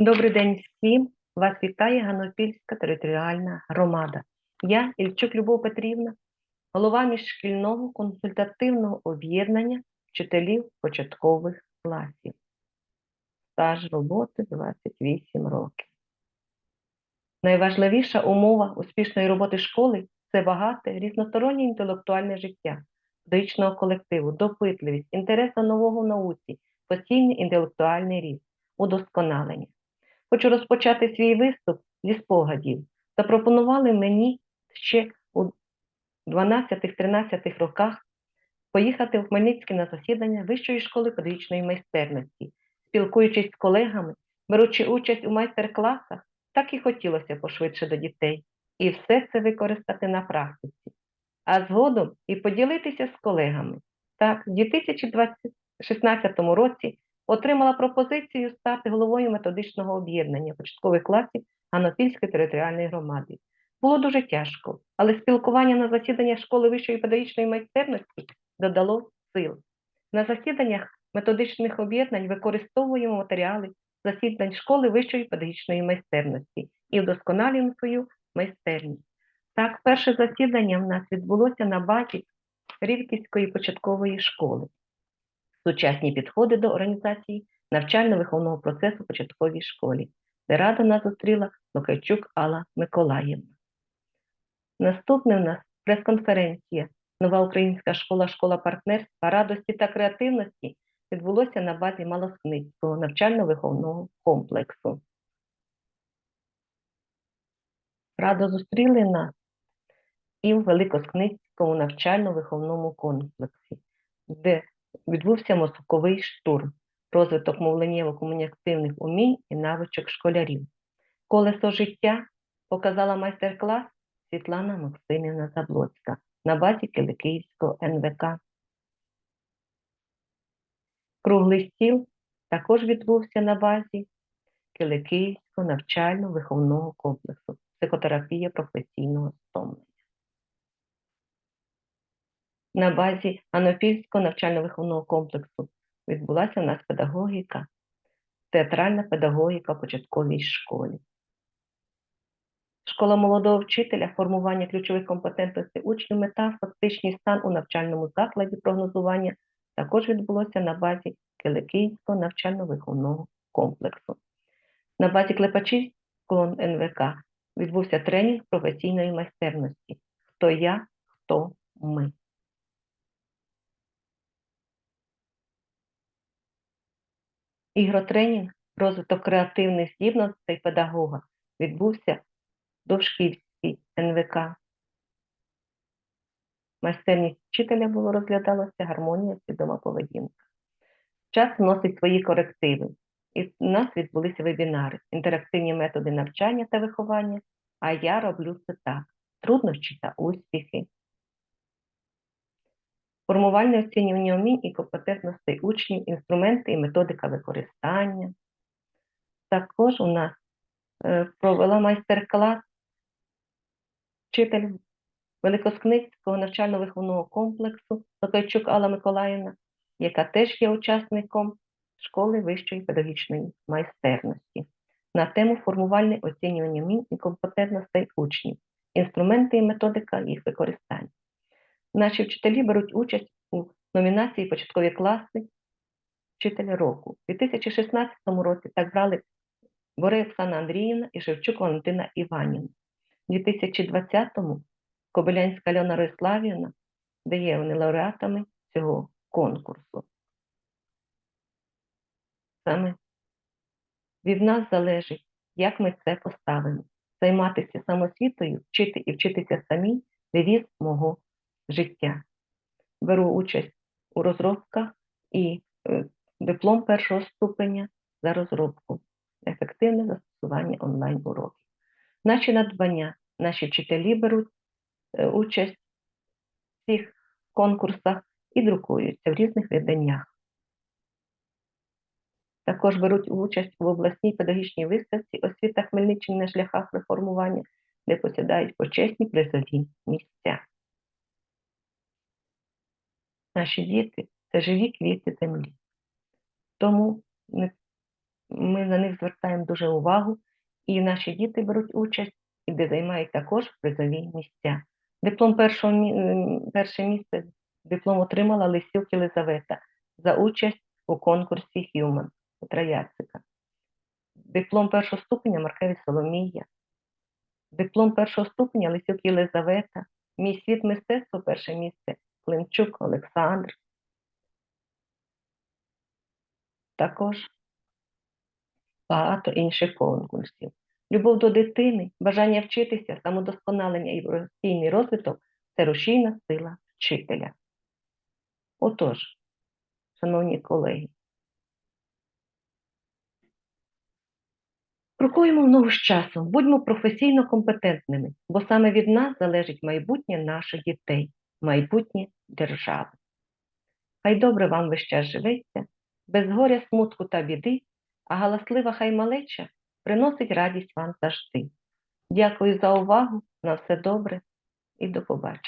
Добрий день всім! Вас вітає Ганопільська територіальна громада. Я Ільчук Любов Петрівна, голова міжшкільного консультативного об'єднання вчителів початкових класів. Стаж роботи 28 років. Найважливіша умова успішної роботи школи це багате, різностороннє інтелектуальне життя, педагогічного колективу, допитливість, інтерес до нового науці, постійний інтелектуальний ріст, удосконалення. Хочу розпочати свій виступ зі спогадів. Запропонували мені ще у 12-13 роках поїхати в Хмельницький на засідання Вищої школи педагогічної майстерності. Спілкуючись з колегами, беручи участь у майстер-класах, так і хотілося пошвидше до дітей і все це використати на практиці, а згодом і поділитися з колегами. Так, в 2016 році отримала пропозицію стати головою методичного об'єднання початкових класів Ганопільської територіальної громади. Було дуже тяжко, але спілкування на засіданнях школи вищої педагогічної майстерності додало сил. На засіданнях методичних об'єднань використовуємо матеріали засідань школи вищої педагогічної майстерності і вдосконалюємо свою майстерність. Так, перше засідання в нас відбулося на базі Рівківської початкової школи сучасні підходи до організації навчально-виховного процесу в початковій школі, де рада нас зустріла Лукайчук Алла Миколаївна. Наступне в нас прес-конференція Нова українська школа, школа партнерства, радості та креативності відбулося на базі Малосницького навчально-виховного комплексу. Радо зустріли нас і в Великоскницькому навчально-виховному комплексі, де відбувся мозковий штурм, розвиток мовленнєво-комунікативних умінь і навичок школярів. Колесо життя показала майстер-клас Світлана Максимівна Заблоцька на базі Киликиївського НВК. Круглий стіл також відбувся на базі Киликиївського навчально-виховного комплексу психотерапія професійного стомлення на базі Анопільського навчально-виховного комплексу відбулася у нас педагогіка, театральна педагогіка в початковій школі. Школа молодого вчителя, формування ключових компетентностей учнів, мета, фактичний стан у навчальному закладі прогнозування також відбулося на базі Киликійського навчально-виховного комплексу. На базі Клепачівського НВК відбувся тренінг професійної майстерності Хто я, хто ми. Ігротренінг, розвиток креативних здібностей педагога відбувся в НВК. Майстерність вчителя було розглядалося гармонія, свідома поведінка. Час вносить свої корективи. І в нас відбулися вебінари, інтерактивні методи навчання та виховання, а я роблю це так: труднощі та успіхи, формувальне оцінювання вмінь і компетентностей учнів, інструменти і методика використання. Також у нас е, провела майстер-клас вчитель Великоскницького навчально-виховного комплексу Токайчук Алла Миколаївна, яка теж є учасником школи вищої педагогічної майстерності на тему формувальне оцінювання вмінь і компетентностей учнів, інструменти і методика їх використання. Наші вчителі беруть участь у номінації Початкові класи Вчитель року. У 2016 році так брали Борей Оксана Андріївна і Шевчук Валентина Іванівна. У 2020-му Кобилянська Альона Роїславівна, де є вони лауреатами цього конкурсу. Саме від нас залежить, як ми це поставимо. Займатися самосвітою, вчити і вчитися самі девіз мого життя. Беру участь у розробках і е, диплом першого ступеня за розробку, ефективне застосування онлайн-уроків. Наші надбання, наші вчителі беруть е, участь в цих конкурсах і друкуються в різних виданнях. Також беруть участь в обласній педагогічній виставці освіта Хмельниччини на шляхах реформування, де посідають почесні призові місця. Наші діти це живі квіти землі. Тому Ми на них звертаємо дуже увагу, і наші діти беруть участь, і де займають також призові місця. Диплом першого перше місце диплом отримала Лисюк Єлизавета за участь у конкурсі Human Петра Яцика. Диплом першого ступеня Маркевич Соломія. Диплом першого ступеня Лисюк Єлизавета. Мій світ мистецтва перше місце Климчук Олександр. Також багато інших конкурсів. Любов до дитини, бажання вчитися, самодосконалення і постійний розвиток це рушійна сила вчителя. Отож, шановні колеги, крокуємо в ногу з часом, будьмо професійно компетентними, бо саме від нас залежить майбутнє наших дітей, майбутнє держави. Хай добре вам весь живеться, без горя, смутку та біди, а галаслива хай малеча приносить радість вам завжди. Дякую за увагу, на все добре і до побачення.